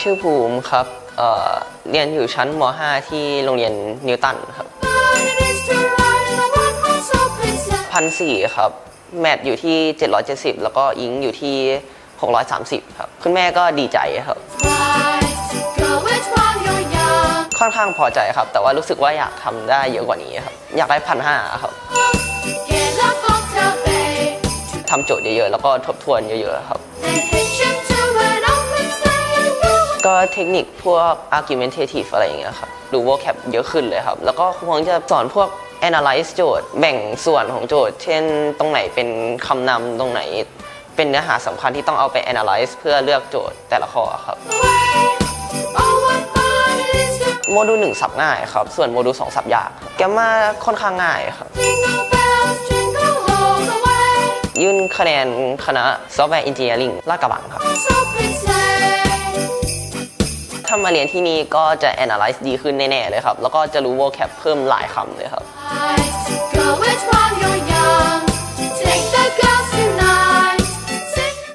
ชื่อภูมิครับเเรียนอยู่ชั้นม .5 ที่โรงเรียนนิวตันครับพันสี่ครับ แมทอยู่ที่ 770 แล้วก็อิงอยู่ที่ 630 ครับ คุณแม่ก็ดีใจครับ ค่อนข้างพอใจครับ แต่ว่ารู้สึกว่าอยากทำได้เยอะกว่านี้ครับ อยากได้พันห้าครับทำโจทย์เยอะๆ แล้วก็ทบทวนเยอะๆ ครับ เทคนิคพวก argumentative อะไรอย่างเงี้ยครับดู vocab เยอะขึ้นเลยครับ แล้วก็คงจะสอนพวก analyze โจทย์ แบ่งส่วนของโจทย์ เช่น ตรงไหนเป็นคำนำตรงไหน เป็นเนื้อหาสำคัญที่ต้องเอาไป analyze เพื่อเลือกโจทย์แต่ละข้อครับโมดูลหนึ่งสับง่ายครับ ส่วนโมดูลสองสับยาก แกมมาค่อนข้างง่ายครับ ยื่นคะแนนคณะซอฟต์แวร์อินเจเนียริงลาดกระบังครับ มาเรียนที่นี่ก็จะ analyze ดีขึ้นแน่ๆเลยครับ แล้วก็จะรู้ vocab เพิ่มหลายคำเลยครับ I,